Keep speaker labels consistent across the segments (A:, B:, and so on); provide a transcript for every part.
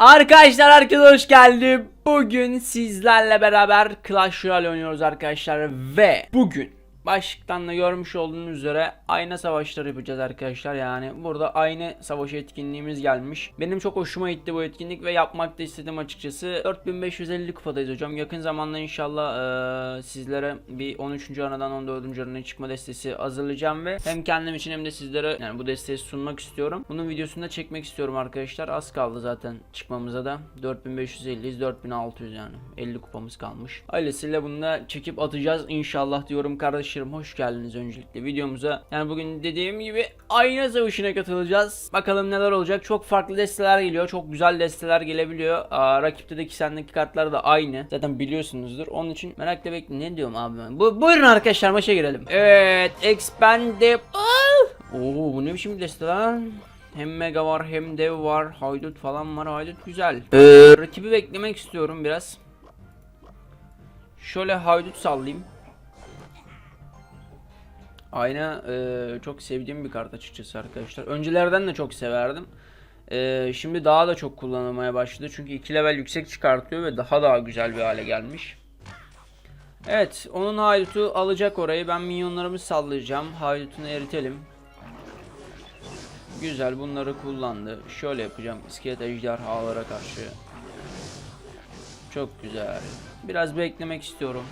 A: Arkadaşlar herkese hoş geldi. Bugün sizlerle beraber Clash Royale oynuyoruz arkadaşlar ve bugün başlıktan da görmüş olduğunuz üzere ayna savaşları yapacağız arkadaşlar. Yani burada aynı savaş etkinliğimiz gelmiş. Benim çok hoşuma gitti bu etkinlik ve yapmak da istedim açıkçası. 4550 kupadayız hocam. Yakın zamanda inşallah eee, sizlere bir 13. anadan 14. anaya çıkma destesi hazırlayacağım ve hem kendim için hem de sizlere yani bu desteği sunmak istiyorum. Bunun videosunu da çekmek istiyorum arkadaşlar. Az kaldı zaten çıkmamıza da. 4550'yiz 4600 yani. 50 kupamız kalmış. Ailesiyle bunu da çekip atacağız inşallah diyorum kardeşlerim. Hoş geldiniz öncelikle videomuza. Yani bugün dediğim gibi ayna savaşına katılacağız. Bakalım neler olacak. Çok farklı desteler geliyor. Çok güzel desteler gelebiliyor. Aa, rakipteki sendeki kartlar da aynı. Zaten biliyorsunuzdur. Onun için merakla bekle. Ne diyorum abi ben? Bu, buyurun arkadaşlar maça girelim. Evet. Expandable. Oo bu ne biçim deste lan? Hem mega var hem dev var. Haydut falan var. Haydut güzel. Ee, rakibi beklemek istiyorum biraz. Şöyle haydut sallayayım. Ayna e, çok sevdiğim bir kart açıkçası arkadaşlar. Öncelerden de çok severdim. E, şimdi daha da çok kullanılmaya başladı. Çünkü 2 level yüksek çıkartıyor ve daha daha güzel bir hale gelmiş. Evet, onun haydutu alacak orayı. Ben minyonlarımı sallayacağım. Haydutunu eritelim. Güzel, bunları kullandı. Şöyle yapacağım. İskelet ejderhalara karşı. Çok güzel. Biraz beklemek istiyorum.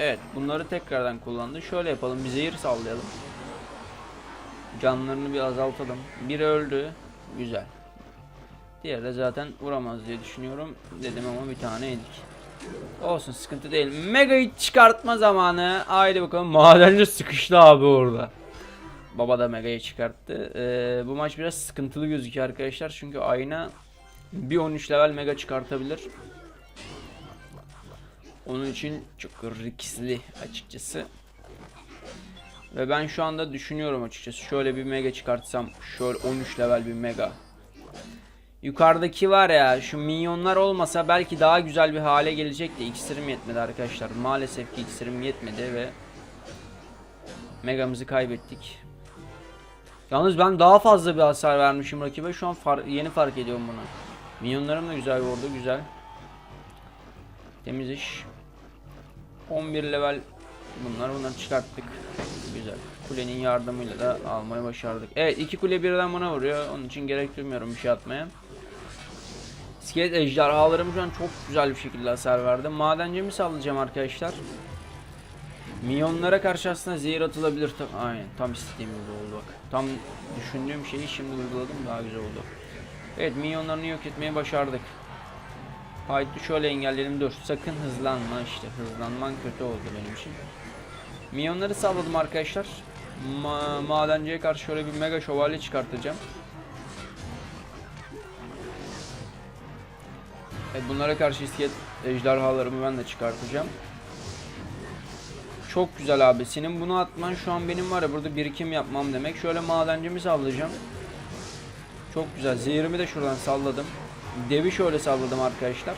A: Evet bunları tekrardan kullandı. Şöyle yapalım bir zehir sallayalım. Canlarını bir azaltalım. Biri öldü. Güzel. Diğeri de zaten vuramaz diye düşünüyorum. Dedim ama bir tane yedik. Olsun sıkıntı değil. Mega'yı çıkartma zamanı. Haydi bakalım. Madenci sıkıştı abi orada. Baba da Mega'yı çıkarttı. Ee, bu maç biraz sıkıntılı gözüküyor arkadaşlar. Çünkü ayna bir 13 level Mega çıkartabilir. Onun için çok riskli açıkçası. Ve ben şu anda düşünüyorum açıkçası. Şöyle bir mega çıkartsam. Şöyle 13 level bir mega. Yukarıdaki var ya şu minyonlar olmasa belki daha güzel bir hale gelecekti. İksirim yetmedi arkadaşlar. Maalesef ki iksirim yetmedi ve megamızı kaybettik. Yalnız ben daha fazla bir hasar vermişim rakibe. Şu an far- yeni fark ediyorum bunu. Minyonlarım da güzel vurdu. Güzel. Temiz iş. 11 level bunlar bunları çıkarttık. Güzel. Kulenin yardımıyla da almayı başardık. Evet iki kule birden bana vuruyor. Onun için gerek duymuyorum bir şey atmaya. İskelet ejderhalarım şu an çok güzel bir şekilde hasar verdi. Madencimi sallayacağım arkadaşlar. Minyonlara karşı aslında zehir atılabilir. Tam, aynen tam istediğim gibi oldu bak. Tam düşündüğüm şeyi şimdi uyguladım daha güzel oldu. Evet minyonlarını yok etmeyi başardık. Haydi şöyle engelleyelim dur. Sakın hızlanma işte. Hızlanman kötü oldu benim için. Minyonları salladım arkadaşlar. Ma madenciye karşı şöyle bir mega şövalye çıkartacağım. Evet, bunlara karşı iskelet ejderhalarımı ben de çıkartacağım. Çok güzel abi. Senin bunu atman şu an benim var ya burada birikim yapmam demek. Şöyle madencimi sallayacağım. Çok güzel. Zehirimi de şuradan salladım. Devi şöyle salladım arkadaşlar.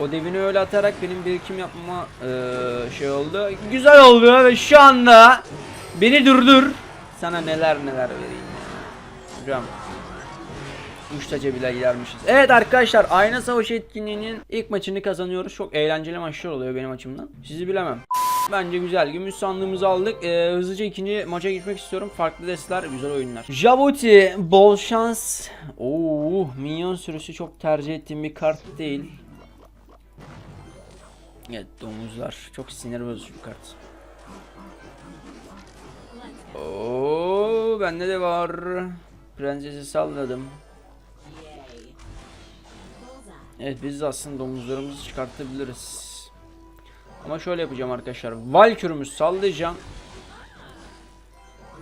A: O devini öyle atarak benim birikim yapmama eee, şey oldu. Güzel oldu ve şu anda beni durdur. Sana neler neler vereyim. Hocam. Üç taca bile gidermişiz. Evet arkadaşlar Ayna Savaşı etkinliğinin ilk maçını kazanıyoruz. Çok eğlenceli maçlar oluyor benim açımdan. Sizi bilemem. Bence güzel. Gümüş sandığımızı aldık. Ee, hızlıca ikinci maça gitmek istiyorum. Farklı desteler, güzel oyunlar. Jabuti, bol şans. Oo, minyon sürüsü çok tercih ettiğim bir kart değil. Evet, domuzlar. Çok sinir bozucu bir kart. Oo, bende de var. Prensesi salladım. Evet biz de aslında domuzlarımızı çıkartabiliriz. Ama şöyle yapacağım arkadaşlar. Valkürümü sallayacağım.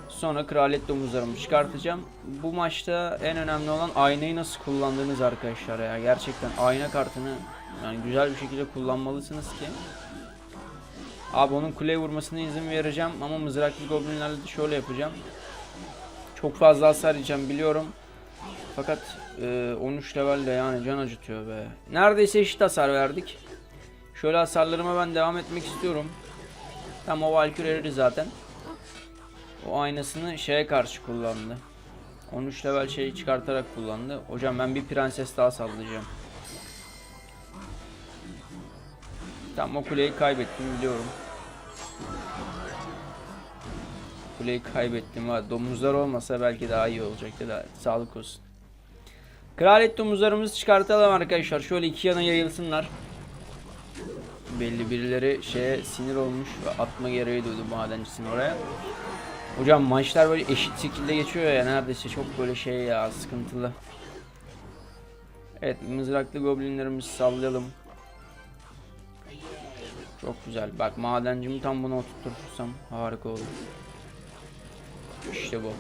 A: Sonra kraliyet domuzlarımı çıkartacağım. Bu maçta en önemli olan aynayı nasıl kullandığınız arkadaşlar ya. Gerçekten ayna kartını yani güzel bir şekilde kullanmalısınız ki. Abi onun kuleye vurmasına izin vereceğim ama mızraklı goblinlerle de şöyle yapacağım. Çok fazla hasar yiyeceğim biliyorum. Fakat e, 13 levelde yani can acıtıyor be. Neredeyse eşit hasar verdik. Şöyle hasarlarıma ben devam etmek istiyorum. Tam o Valkyrie zaten. O aynasını şeye karşı kullandı. 13 level şeyi çıkartarak kullandı. Hocam ben bir prenses daha sallayacağım. Tamam o kuleyi kaybettim biliyorum. Kuleyi kaybettim var. Domuzlar olmasa belki daha iyi olacaktı da sağlık olsun. Kraliyet domuzlarımızı çıkartalım arkadaşlar. Şöyle iki yana yayılsınlar. Belli birileri şeye sinir olmuş ve atma gereği duydu madencisini oraya. Hocam maçlar böyle eşit şekilde geçiyor ya neredeyse çok böyle şey ya sıkıntılı. Evet mızraklı goblinlerimizi sallayalım. Çok güzel. Bak madencimi tam buna oturtursam harika olur. İşte bu.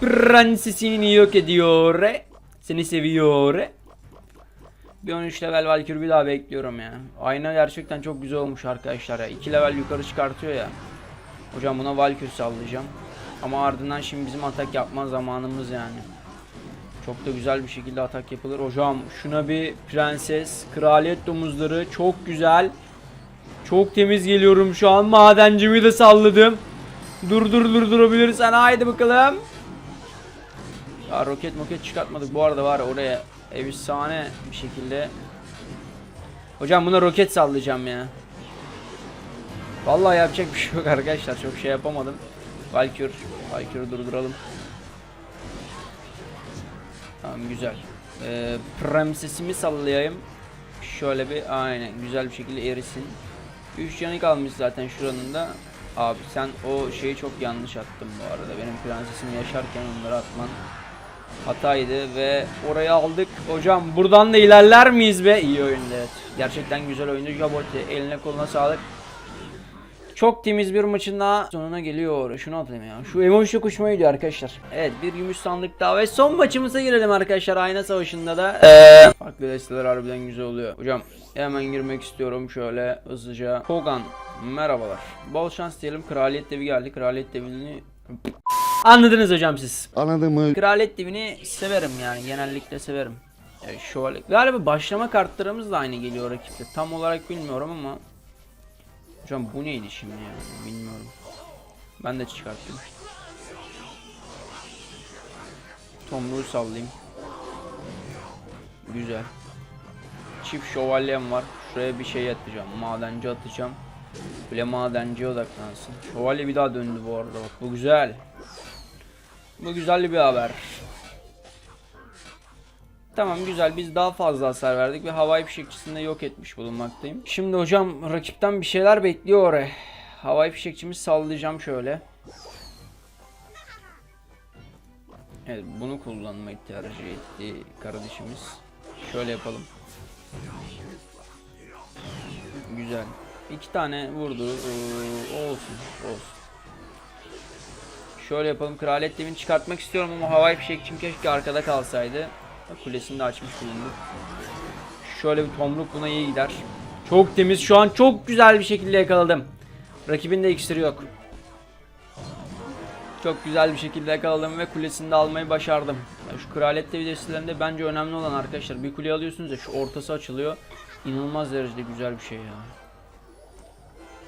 A: Prensesini yok ediyor. Seni seviyor. Bir 13 level Valkyrie daha bekliyorum ya. Ayna gerçekten çok güzel olmuş arkadaşlar ya. 2 level yukarı çıkartıyor ya. Hocam buna Valkyrie sallayacağım. Ama ardından şimdi bizim atak yapma zamanımız yani. Çok da güzel bir şekilde atak yapılır. Hocam şuna bir prenses, kraliyet domuzları çok güzel. Çok temiz geliyorum şu an. Madencimi de salladım. Dur dur dur durabilirsen haydi bakalım. Ya roket moket çıkartmadık bu arada var ya oraya efsane bir şekilde. Hocam buna roket sallayacağım ya. Vallahi yapacak bir şey yok arkadaşlar çok şey yapamadım. Valkür, Valkür'ü durduralım. Tamam güzel. Ee, prensesimi sallayayım. Şöyle bir aynen güzel bir şekilde erisin. 3 canı kalmış zaten şuranın da. Abi sen o şeyi çok yanlış attın bu arada. Benim prensesim yaşarken onları atman hataydı ve orayı aldık. Hocam buradan da ilerler miyiz be? İyi oyundu evet. Gerçekten güzel oyundu. Jabote eline koluna sağlık. Çok temiz bir maçın daha sonuna geliyor. Şunu atayım ya. Şu emoji hoşuma gidiyor arkadaşlar. Evet bir gümüş sandık daha ve son maçımıza girelim arkadaşlar. Ayna savaşında da. Ee, farklı desteler harbiden güzel oluyor. Hocam hemen girmek istiyorum şöyle hızlıca. Hogan merhabalar. Bol şans diyelim. Kraliyet devi geldi. Kraliyet devini Anladınız hocam siz.
B: Anladın mı?
A: Kraliyet divini severim yani genellikle severim. Evet, şövalye. Galiba başlama kartlarımız da aynı geliyor rakipte. Tam olarak bilmiyorum ama. Hocam bu neydi şimdi ya? Bilmiyorum. Ben de çıkarttım. Tomruğu sallayayım. Güzel. Çift şövalyem var. Şuraya bir şey atacağım. Madenci atacağım. Bile madenciye odaklansın. Şövalye bir daha döndü bu arada bak. Bu güzel. Bu güzel bir haber. Tamam güzel biz daha fazla hasar verdik ve havai fişekçisini de yok etmiş bulunmaktayım. Şimdi hocam rakipten bir şeyler bekliyor oraya. Havai fişekçimi sallayacağım şöyle. Evet bunu kullanmayı tercih etti kardeşimiz. Şöyle yapalım. Güzel. İki tane vurdu. Ee, olsun. Olsun. Şöyle yapalım. Kraliyet devini çıkartmak istiyorum ama havai fişekçim keşke arkada kalsaydı. Kulesini de açmış bulunduk. Şöyle bir tomruk buna iyi gider. Çok temiz. Şu an çok güzel bir şekilde yakaladım. Rakibin de iksiri yok. Çok güzel bir şekilde yakaladım ve kulesini de almayı başardım. Şu kraliyet devi destelerinde bence önemli olan arkadaşlar bir kule alıyorsunuz ya şu ortası açılıyor. İnanılmaz derecede güzel bir şey ya.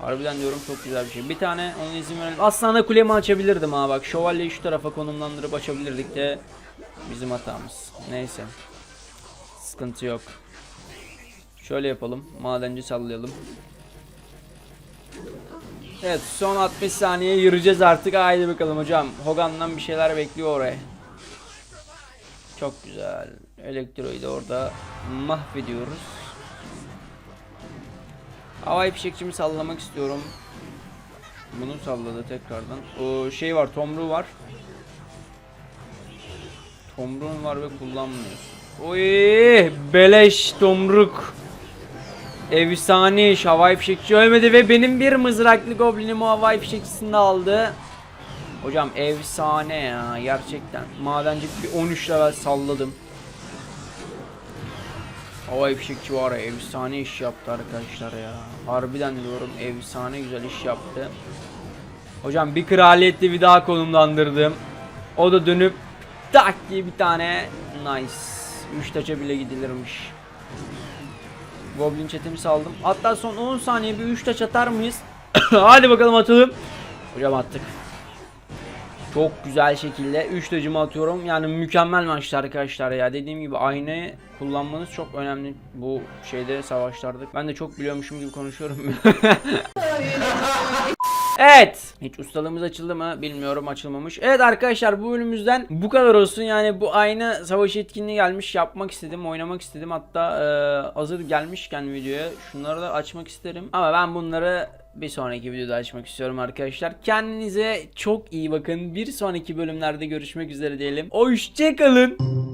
A: Harbiden diyorum çok güzel bir şey. Bir tane ona izin verelim. Aslında kulemi açabilirdim ha bak. Şövalyeyi şu tarafa konumlandırıp açabilirdik de bizim hatamız. Neyse. Sıkıntı yok. Şöyle yapalım. Madenci sallayalım. Evet son 60 saniye yürüyeceğiz artık. Haydi bakalım hocam. Hogan'dan bir şeyler bekliyor oraya. Çok güzel. Elektroyu da orada mahvediyoruz. Havai fişekçimi sallamak istiyorum. Bunu salladı tekrardan. O şey var, tomruğu var. Tomruğun var ve kullanmıyorsun. Oy, beleş tomruk. Efsane iş. Havai fişekçi ölmedi ve benim bir mızraklı goblinim o havai fişekçisini aldı. Hocam efsane ya gerçekten. Madencik bir 13 level salladım. Havai fişekçi var ya efsane iş yaptı arkadaşlar ya. Harbiden diyorum efsane güzel iş yaptı. Hocam bir kraliyetli bir daha konumlandırdım. O da dönüp tak diye bir tane nice. 3 taça bile gidilirmiş. Goblin chatimi saldım. Hatta son 10 saniye bir 3 taç atar mıyız? Hadi bakalım atalım. Hocam attık. Çok güzel şekilde 3 tacımı atıyorum. Yani mükemmel maçtı arkadaşlar ya. Dediğim gibi aynayı kullanmanız çok önemli bu şeyde savaşlarda. Ben de çok biliyormuşum gibi konuşuyorum. Evet. Hiç ustalığımız açıldı mı bilmiyorum açılmamış. Evet arkadaşlar bu bölümümüzden bu kadar olsun. Yani bu aynı savaş etkinliği gelmiş. Yapmak istedim, oynamak istedim. Hatta e, hazır gelmişken videoya şunları da açmak isterim. Ama ben bunları bir sonraki videoda açmak istiyorum arkadaşlar. Kendinize çok iyi bakın. Bir sonraki bölümlerde görüşmek üzere diyelim. Hoşçakalın.